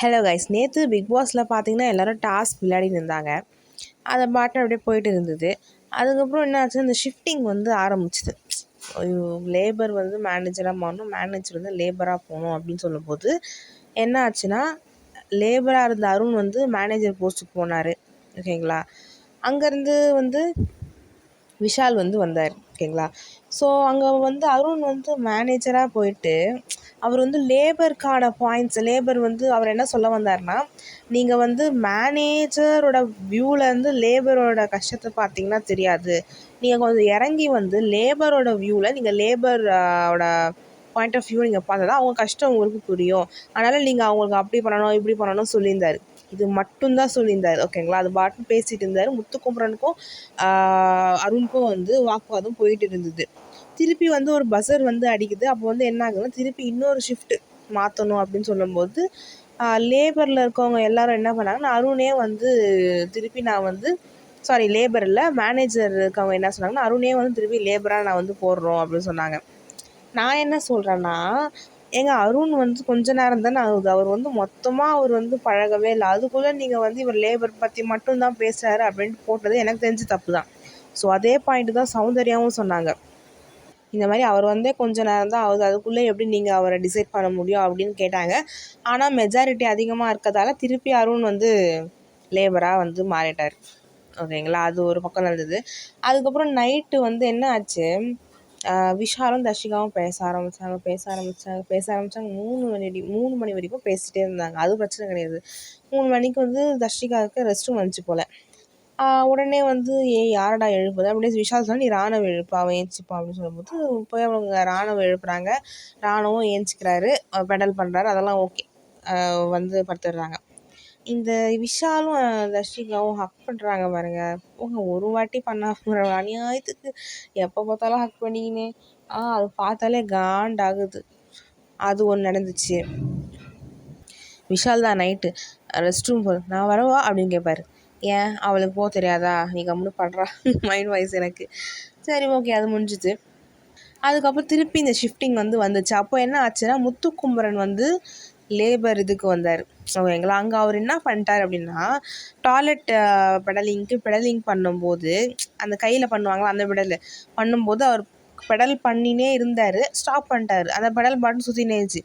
Hello guys நேற்று big பாஸில் பார்த்தீங்கன்னா எல்லோரும் டாஸ்க் விளையாடிட்டு இருந்தாங்க. அதை பாட்டு அப்படியே போயிட்டு இருந்தது. அதுக்கப்புறம் என்ன ஆச்சுன்னா இந்த ஷிஃப்டிங் வந்து ஆரம்பிச்சிது. ஐயோ லேபர் வந்து மேனேஜராக மாறணும் மேனேஜர் வந்து லேபராக போகணும் அப்படின்னு சொல்லும்போது என்ன ஆச்சுன்னா லேபராக இருந்த அருண் வந்து மேனேஜர் போஸ்ட்டுக்கு போனார். ஓகேங்களா அங்கேருந்து வந்து விஷால் வந்து வந்தார். ஓகேங்களா? ஸோ அங்கே வந்து அருண் வந்து மேனேஜராக போயிட்டு அவர் வந்து லேபருக்கான பாயிண்ட்ஸ் லேபர் வந்து அவர் என்ன சொல்ல வந்தார்னா நீங்கள் வந்து மேனேஜரோட வியூவிலேருந்து லேபரோட கஷ்டத்தை பார்த்தீங்கன்னா தெரியாது. நீங்கள் கொஞ்சம் இறங்கி வந்து லேபரோட வியூவில் நீங்கள் லேபரோட பாயிண்ட் ஆஃப் வியூ நீங்கள் பார்த்தா தான் அவங்க கஷ்டம் உங்களுக்கு புரியும். அதனால் நீங்கள் அவங்களுக்கு அப்படி பண்ணணும் இப்படி பண்ணணும் சொல்லியிருந்தார். இது மட்டும்தான் சொல்லியிருந்தார். ஓகேங்களா? அது பாட்டு பேசிகிட்டு இருந்தார். முத்துக்குமரனுக்கும் அருணுக்கும் வந்து வாக்குவாதம் போயிட்டு இருந்தது. திருப்பி வந்து ஒரு பஸ்ஸர் வந்து அடிக்குது. அப்போ வந்து என்ன ஆகுதுன்னா திருப்பி இன்னொரு ஷிஃப்ட்டு மாற்றணும் அப்படின்னு சொல்லும்போது லேபரில் இருக்கவங்க எல்லாரும் என்ன பண்ணாங்கன்னா அருணே வந்து திருப்பி நான் வந்து சாரி லேபரில் மேனேஜர் இருக்கவங்க என்ன சொன்னாங்கன்னா அருணே வந்து திருப்பி லேபராக நான் வந்து போடுறோம் அப்படின்னு சொன்னாங்க. நான் என்ன சொல்கிறேன்னா ஏங்க அருண் வந்து கொஞ்ச நேரம் தானே ஆகுது. அவர் வந்து மொத்தமாக அவர் வந்து பழகவே இல்லை. அதுக்குள்ளே நீங்கள் வந்து இவர் லேபர் பற்றி மட்டும்தான் பேசுகிறாரு அப்படின்ட்டு போட்டது எனக்கு தெரிஞ்சு தப்பு தான். ஸோ அதே பாயிண்ட்டு தான் சௌந்தர்யாவும் சொன்னாங்க. இந்த மாதிரி அவர் வந்தே கொஞ்ச நேரம் தான் ஆகுது. அதுக்குள்ளே எப்படி நீங்கள் அவரை டிசைட் பண்ண முடியும் அப்படின்னு கேட்டாங்க. ஆனால் மெஜாரிட்டி அதிகமாக இருக்கிறதால திருப்பி அருண் வந்து லேபராக வந்து மாறிட்டார். ஓகேங்களா அது ஒரு பக்கம் நடந்தது. அதுக்கப்புறம் நைட்டு வந்து என்ன ஆச்சு? விஷாலும் தர்ஷிகாவும் பேச ஆரம்பித்தாங்க பேச ஆரம்பித்தாங்க பேச ஆரம்பித்தாங்க மூணு மணி மூணு மணி வரைக்கும் பேசிகிட்டே இருந்தாங்க. அது பிரச்சனை கிடையாது. மூணு மணிக்கு வந்து தர்ஷிகாவுக்கு ரெஸ்ட் ரூம் வந்துச்சு போல். உடனே வந்து ஏ யாரடா எழுப்புது அப்படின்னு விஷால் சொன்னால் நீ ராணுவ எழுப்பு அவன் ஏஞ்சிப்பா அப்படின்னு சொல்லும்போது போய் அவங்க ராணுவ எழுப்புறாங்க. ராணுவம் ஏஞ்சிக்கிறாரு பெடல் பண்ணுறாரு அதெல்லாம் ஓகே வந்து படுத்துடுறாங்க இந்த விஷாலும் தர்ஷிகாவும் ஹக் பண்ணுறாங்க பாருங்க. போங்க ஒரு வாட்டி பண்ணா அநியாயத்துக்கு எப்போ பார்த்தாலும் ஹக் பண்ணிக்கின்னு ஆ அது பார்த்தாலே காண்டாகுது அது ஒன்று நடந்துச்சு. விஷால் தான் நைட்டு ரெஸ்ட் ரூம் போ நான் வரவா? அப்படின்னு கேட்பாரு ஏன்? அவளுக்கு போக தெரியாதா? நீ கம்முன்னு பண்ணுறா மைண்ட் வாய்ஸ் எனக்கு. சரி ஓகே அது முடிஞ்சுது. அதுக்கப்புறம் திருப்பி இந்த ஷிஃப்டிங் வந்து வந்துச்சு. அப்போ என்ன ஆச்சுன்னா முத்துக்குமரன் வந்து லேபர் இதுக்கு வந்தார். ஓகேங்களா அங்கே அவர் என்ன பண்ணிட்டார் அப்படின்னா டாய்லெட் பெடலிங்க்கு பெடலிங் பண்ணும்போது அந்த கையில் பண்ணுவாங்களா அந்த பெடல் பண்ணும்போது அவர் பெடல் பண்ணினே இருந்தார் ஸ்டாப் பண்ணிட்டார். அந்த பெடல் பட்டன் சுற்றினேச்சு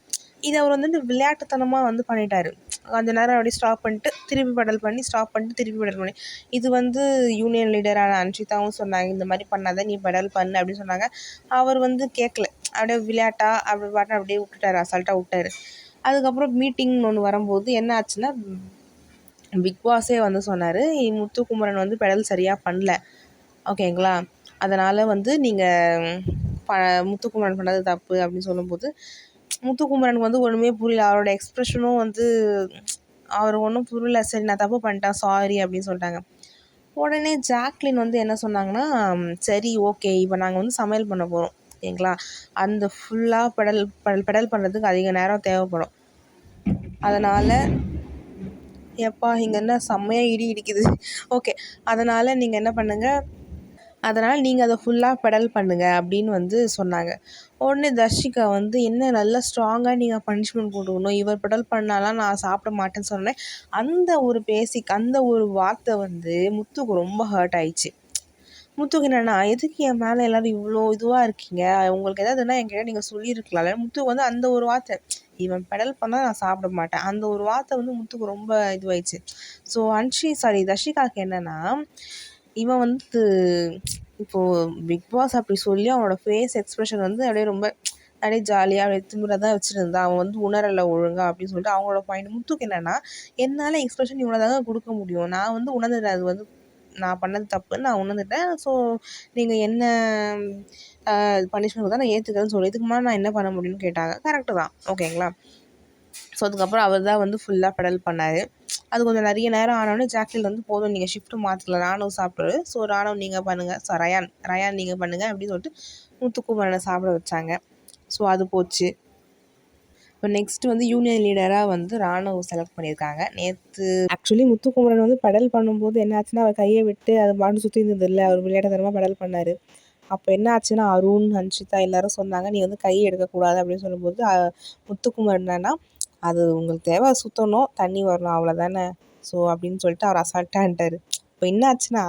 இது அவர் வந்து விளையாட்டுத்தனமாக வந்து பண்ணிட்டார். கொஞ்ச நேரம் அப்படியே ஸ்டாப் பண்ணிட்டு திருப்பி பெடல் பண்ணி ஸ்டாப் பண்ணிட்டு திருப்பி பெடல் பண்ணி. இது வந்து யூனியன் லீடரான அன்ஷிதாவும் சொன்னாங்க இந்த மாதிரி பண்ணாத நீ பெடல் பண்ணு அப்படின்னு சொன்னாங்க. அவர் வந்து கேட்கல அப்படியே விளையாட்டா அப்படி பாட்டு அப்படியே விட்டுட்டாரு அசால்ட்டாக விட்டார். அதுக்கப்புறம் மீட்டிங்னு ஒன்று வரும்போது என்ன ஆச்சுன்னா பிக் பாஸே வந்து சொன்னார் முத்துக்குமரன் வந்து பெடல் சரியாக பண்ணல. ஓகேங்களா அதனால் வந்து நீங்கள் ப முத்துக்குமரன் பண்ணது தப்பு அப்படின்னு சொல்லும்போது முத்துக்குமரனுக்கு வந்து ஒன்றுமே புரியல. அவரோட எக்ஸ்ப்ரெஷனும் வந்து அவர் ஒன்றும் புரியல. சரி நான் தப்பு பண்ணிட்டேன் சாரி அப்படின்னு சொல்லிட்டாங்க. உடனே ஜாக்லின் வந்து என்ன சொன்னாங்கன்னா சரி ஓகே இப்போ நாங்கள் வந்து சமையல் பண்ண போகிறோம் ஓகேங்களா அந்த ஃபுல்லாக பெடல் பெடல் பெடல் பண்ணுறதுக்கு அதிக நேரம் தேவைப்படும். அதனால் எப்பா இங்கே என்ன செம்மையாக இடி இடிக்குது. ஓகே அதனால் நீங்கள் என்ன பண்ணுங்கள் அதனால் நீங்கள் அதை ஃபுல்லாக பெடல் பண்ணுங்கள் அப்படின்னு வந்து சொன்னாங்க. உடனே தர்ஷிகா வந்து என்ன நல்லா ஸ்ட்ராங்காக நீங்கள் பனிஷ்மெண்ட் போட்டுக்கணும். இவர் பெடல் பண்ணாலாம் நான் சாப்பிட மாட்டேன்னு சொன்னேன் அந்த ஒரு பேசிக் அந்த ஒரு வார்த்தை வந்து முத்துக்கு ரொம்ப ஹர்ட் ஆயிடுச்சு. முத்துக்கு என்னென்னா எதுக்கு என் மேலே எல்லோரும் இவ்வளோ இதுவாக இருக்கீங்க? உங்களுக்கு எதாவதுன்னா என்கிட்ட நீங்கள் சொல்லியிருக்கலாம்ல. முத்துக்கு வந்து அந்த ஒரு வார்த்தை இவன் பெடல் பண்ணால் நான் சாப்பிட மாட்டேன். அந்த ஒரு வார்த்தை வந்து முத்துக்கு ரொம்ப இதுவாயிடுச்சு. ஸோ அன்ஷி சாரி தர்ஷிகாவுக்கு என்னென்னா இவன் வந்து இப்போது பிக் பாஸ் அப்படி சொல்லி அவனோட ஃபேஸ் எக்ஸ்ப்ரெஷன் வந்து அப்படியே ரொம்ப அப்படியே ஜாலியாக அப்படியே திமிராக தான் வச்சுருந்தான் அவன் வந்து உணரலை ஒழுங்காக அப்படின்னு சொல்லிட்டு அவங்களோட பாயிண்ட் முத்துக்கு என்னென்னா என்னால் எக்ஸ்ப்ரெஷன் இவ்வளோ தாங்க கொடுக்க முடியும். நான் வந்து உணர்ந்துட்டேன் அது வந்து நான் பண்ணது தப்புன்னு நான் உணர்ந்துட்டேன். ஸோ நீங்கள் என்ன பனிஷ்மெண்ட் தான் நான் ஏற்றுக்கிறேன்னு சொல்லி. இதுக்கு மேலே நான் என்ன பண்ண முடியும்னு கேட்டாங்க. கரெக்டு தான். ஓகேங்களா ஸோ அதுக்கப்புறம் அவர் தான் வந்து ஃபுல்லாக பெடல் பண்ணார். அது கொஞ்சம் நிறைய நேரம் ஆனோடனே ஜாக்லின் வந்து போதும் நீங்கள் ஷிஃப்ட்டு மாற்றல ராணுவ சாப்பிட்ரு ஸோ ராணுவ நீங்கள் பண்ணுங்கள் ஸோ ரயான் ரயான் நீங்கள் பண்ணுங்கள் அப்படின்னு சொல்லிட்டு முத்துக்குமரனை சாப்பிட வச்சாங்க. ஸோ அது போச்சு. இப்போ நெக்ஸ்ட்டு வந்து யூனியன் லீடராக வந்து ராணுவ செலக்ட் பண்ணியிருக்காங்க. நேற்று ஆக்சுவலி முத்துக்குமரன் வந்து பெடல் பண்ணும்போது என்ன ஆச்சுன்னா அவர் கையை விட்டு அது பாட்டு சுற்றி இருந்தது இல்லை அவர் விளையாட்டுத்தனமாக பெடல் பண்ணார். அப்போ என்ன ஆச்சுன்னா அருண் ஹன்ஷிதா எல்லாரும் சொன்னாங்க நீ வந்து கையை எடுக்கக்கூடாது அப்படின்னு சொல்லும்போது முத்துக்குமரன் என்னன்னா அது உங்களுக்கு தேவை சுற்றணும் தண்ணி வரணும் அவ்வளோதானே ஸோ அப்படின்னு சொல்லிட்டு அவர் அசால்ட்டான்ட்டார் இப்போ என்ன ஆச்சுன்னா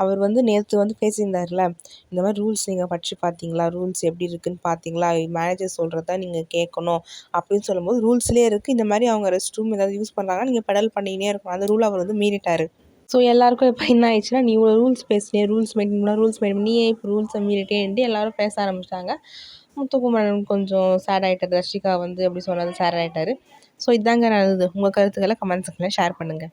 அவர் வந்து நேற்று வந்து பேசியிருந்தார்ல இந்த மாதிரி ரூல்ஸ் நீங்கள் படித்து பார்த்தீங்களா? ரூல்ஸ் எப்படி இருக்குன்னு பார்த்தீங்களா? மேனேஜர் சொல்கிறத நீங்கள் கேட்கணும் அப்படின்னு சொல்லும்போது ரூல்ஸ்லேயே இருக்குது இந்த மாதிரி அவங்க ரெஸ்ட் ரூம் ஏதாவது யூஸ் பண்ணுறாங்கன்னா நீங்கள் பெடல் பண்ணிக்கினே இருக்கணும். அந்த ரூல் அவர் வந்து மீறிட்டார். ஸோ எல்லாருக்கும் இப்போ என்ன ஆயிடுச்சுன்னா நீ இவ்வளோ ரூல்ஸ் பேசினே ரூல்ஸ் மெயின்டைன் பண்ண ரூல்ஸ் மெயின்டைன் பண்ணி. நீ இப்போ ரூல்ஸை மீறிட்டேன்ட்டு எல்லாரும் பேச ஆரம்பிச்சிட்டாங்க. முத்துக்குமரன் கொஞ்சம் சேட் ஆகிட்டார் ரஷிகா வந்து எப்படி சொன்னது சேட் ஆகிட்டாரு ஸோ இதாங்க நடந்தது. உங்கள் கருத்துக்களை கமெண்ட் செக்ஷனில் ஷேர் பண்ணுங்கள்